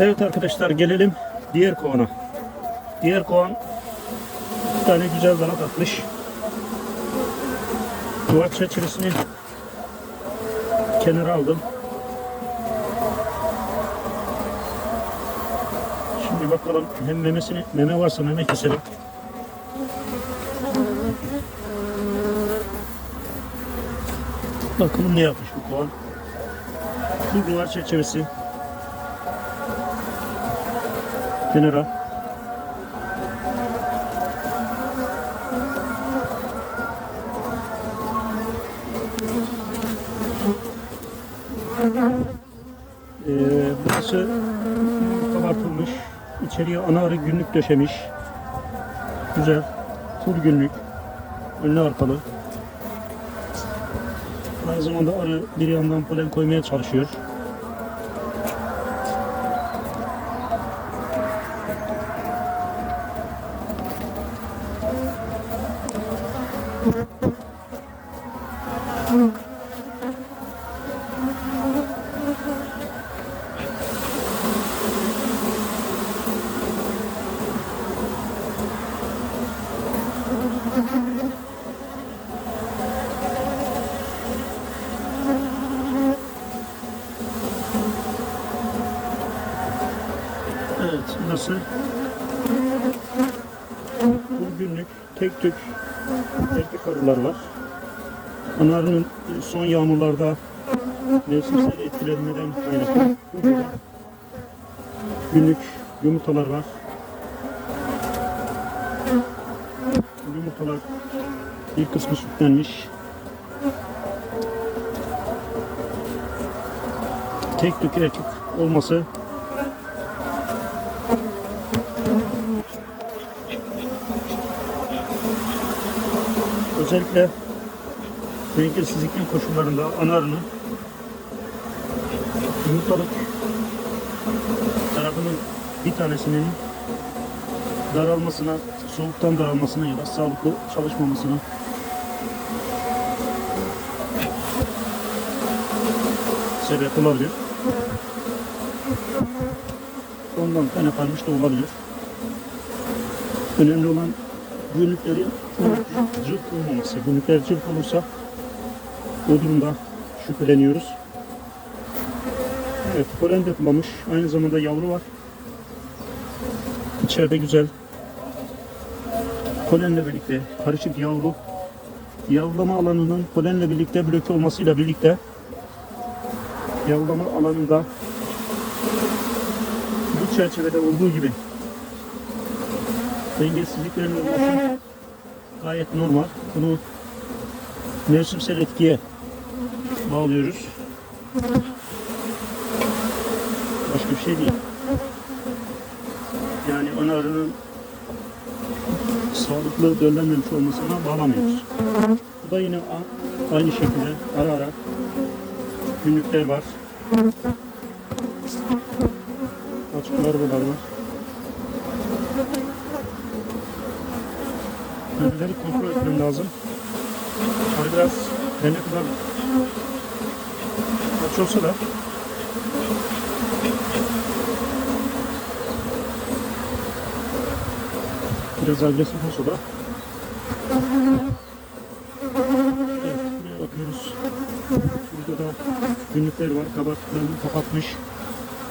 Evet arkadaşlar gelelim diğer kovana. Diğer kovan bir tane güzel dalat atmış. Duvar çerçevesini kenara aldım. Şimdi bakalım hem memesini, meme varsa meme keselim. Bakalım ne yapmış bu kovan. Bu duvar çerçevesi. Kenara. Ee, burası kabartılmış. İçeriye ana arı günlük döşemiş. Güzel. Full günlük. Önlü arkalı. Aynı zamanda arı bir yandan polen koymaya çalışıyor. Evet, nasıl? Bu günlük tek tük erkek arılar var. Onların son yağmurlarda mevsimsel etkilenmeden kaynaklı günlük yumurtalar var. Yumurtalar bir kısmı sütlenmiş. Tek tük erkek olması özellikle dengesizlikli koşullarında ana arının yumurtalık tarafının bir tanesinin daralmasına, soğuktan daralmasına ya da sağlıklı çalışmamasına sebep olabilir. Ondan kaynaklanmış da olabilir. Önemli olan günlüklerin cılk olmaması. Günlükler cılk olursa o durumda şüpheleniyoruz. Evet, polen de kullanmış. Aynı zamanda yavru var. İçeride güzel. Polenle birlikte karışık yavru. Yavrulama alanının polenle birlikte bloke olmasıyla birlikte yavrulama alanında bu çerçevede olduğu gibi dengesizliklerin gayet normal. Bunu mevsimsel etkiye bağlıyoruz. Başka bir şey değil. Yani ana arının sağlıklı döllenmemiş olmasına bağlamıyoruz. Bu da yine aynı şekilde ara ara günlükler var. Açık larvalar var. Bölgeleri kontrol etmem lazım. Hani biraz ne kadar aç olsa da biraz agresif olsa da evet, buraya bakıyoruz. Burada da günlükler var. Kabaklarını kapatmış.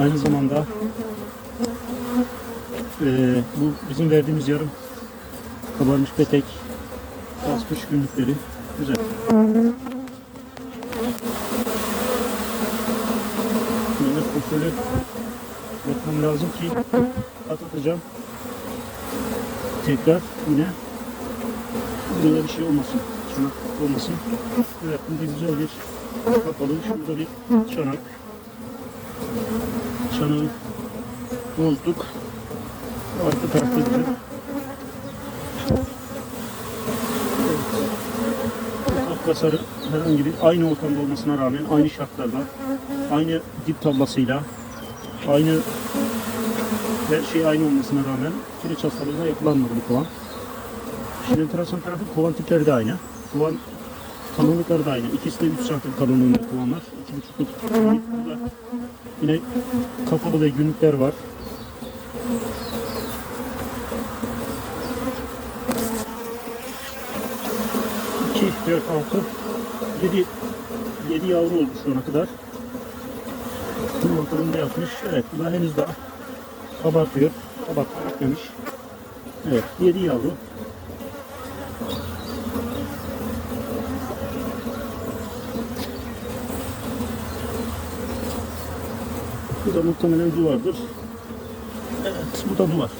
Aynı zamanda eee, bu bizim verdiğimiz yarım kabarmış petek, basmış günlükleri. Güzel. Yine kontrolü yapmam lazım ki atlatacağım. Tekrar yine burada bir şey olmasın. Çanak olmasın. Evet burada güzel bir kapalı. Şurada bir çanak. Çanağı bozduk. Arka tarafta güzel. Kasarı herhangi bir aynı ortamda olmasına rağmen aynı şartlarda aynı dip tablasıyla aynı her şey aynı olmasına rağmen kireç hastalığına yapılanmadı bu kovan. Şimdi enteresan tarafı kovan tipleri de aynı. Kovan Kalınlıkları da aynı. İkisi de 3 santim kalınlığında kovanlar. 2,5'luk. Burada yine kapalı ve günlükler var. İki, dört, altı, yedi, yedi yavru oldu şu ana kadar. Yumurtalarını da yapmış. Evet, bu da henüz daha kabartıyor. Kabartma bitmemiş. Evet, yedi yavru. Bu da muhtemelen duvardır. Evet, bu da duvar.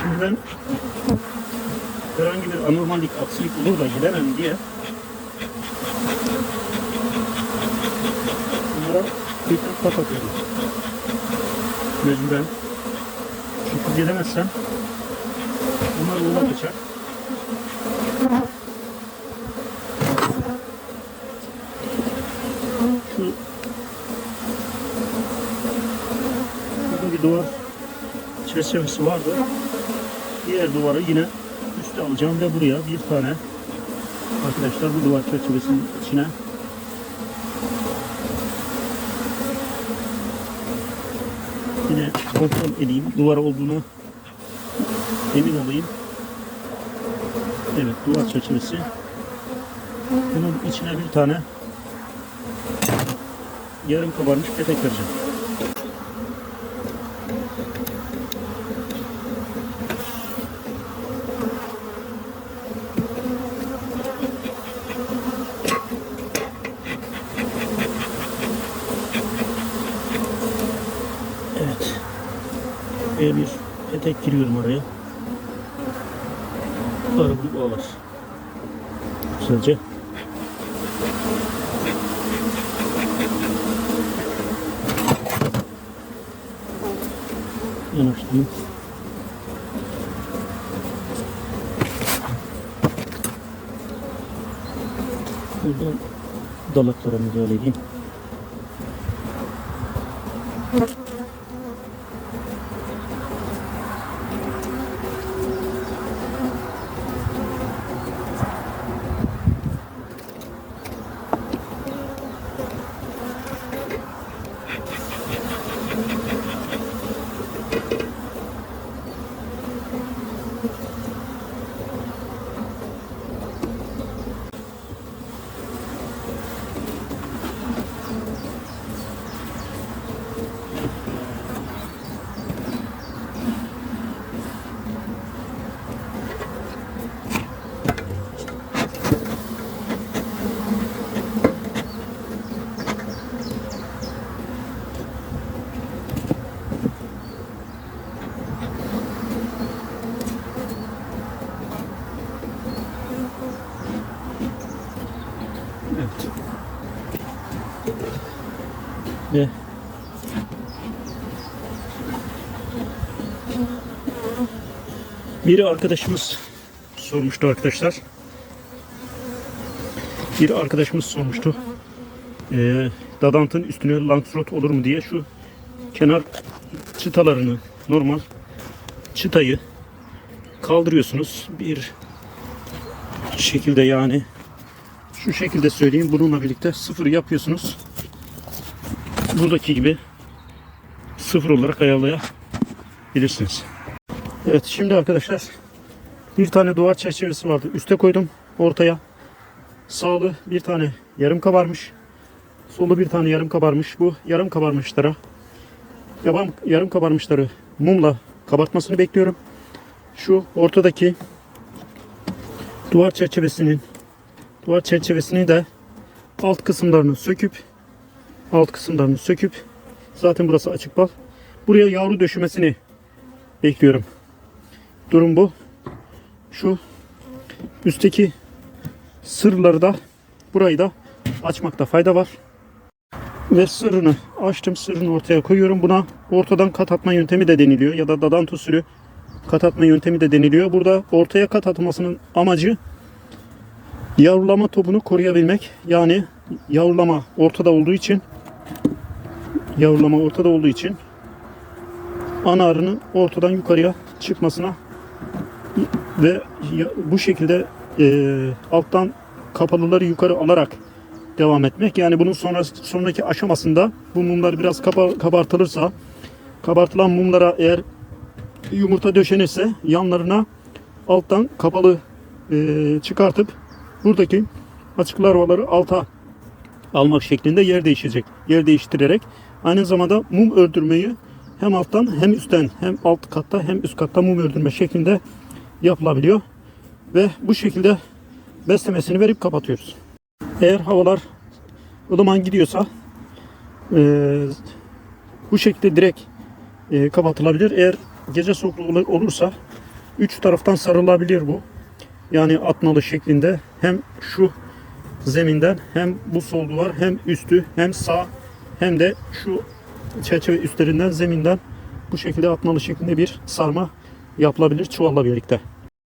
Şimdi ben herhangi bir anormallik, aksilik olur da gidemem diye bunlara tekrar kapatıyorum. Mecburen. Çünkü gelemezsem bunlar yola geçer. Şu bir duvar çerçevesi vardı. Diğer duvarı yine alacağım ve buraya bir tane arkadaşlar bu duvar çerçevesinin içine yine kontrol edeyim. Duvar olduğunu emin olayım. Evet duvar çerçevesi. Bunun içine bir tane yarım kabarmış petek vereceğim. Evet. Böyle bir petek giriyorum oraya. Sonra bu bağlar. Güzelce. Yanaştırayım. Buradan dalaklara müdahale edeyim. Ve biri arkadaşımız sormuştu arkadaşlar. Bir arkadaşımız sormuştu. Ee, dadantın üstüne langsrot olur mu diye şu kenar çıtalarını normal çıtayı kaldırıyorsunuz. Bir şekilde yani şu şekilde söyleyeyim. Bununla birlikte sıfır yapıyorsunuz. Buradaki gibi sıfır olarak ayarlayabilirsiniz. Evet şimdi arkadaşlar bir tane duvar çerçevesi vardı. Üste koydum ortaya. Sağlı bir tane yarım kabarmış. Solu bir tane yarım kabarmış. Bu yarım kabarmışlara yaban yarım kabarmışları mumla kabartmasını bekliyorum. Şu ortadaki duvar çerçevesinin duvar çerçevesini de alt kısımlarını söküp alt kısımlarını söküp zaten burası açık bal. Buraya yavru döşümesini bekliyorum. Durum bu. Şu üstteki sırları da burayı da açmakta fayda var. Ve sırrını açtım. Sırrını ortaya koyuyorum. Buna ortadan kat atma yöntemi de deniliyor. Ya da dadanto usulü kat atma yöntemi de deniliyor. Burada ortaya kat atmasının amacı yavrulama topunu koruyabilmek. Yani yavrulama ortada olduğu için yavrulama ortada olduğu için ana arının ortadan yukarıya çıkmasına ve bu şekilde e, alttan kapalıları yukarı alarak devam etmek. Yani bunun sonra sonraki aşamasında bu mumlar biraz kaba- kabartılırsa kabartılan mumlara eğer yumurta döşenirse yanlarına alttan kapalı e, çıkartıp buradaki açık larvaları alta almak şeklinde yer değişecek. Yer değiştirerek aynı zamanda mum öldürmeyi hem alttan hem üstten hem alt katta hem üst katta mum öldürme şeklinde yapılabiliyor. Ve bu şekilde beslemesini verip kapatıyoruz. Eğer havalar ılıman gidiyorsa e, bu şekilde direkt e, kapatılabilir. Eğer gece soğukluğu olursa üç taraftan sarılabilir bu. Yani atmalı şeklinde hem şu zeminden hem bu sol duvar hem üstü hem sağ hem de şu çerçeve üstlerinden zeminden bu şekilde atmalı şeklinde bir sarma yapılabilir çuvalla birlikte.